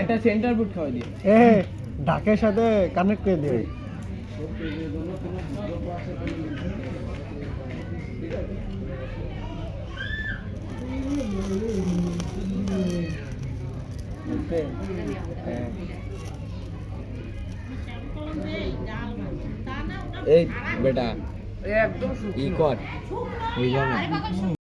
একটা সেন্টার বুট খাওয়া দিয়ে এ ঢাকের সাথে কানেক্ট করে দে এই বেটা। একদম ই কর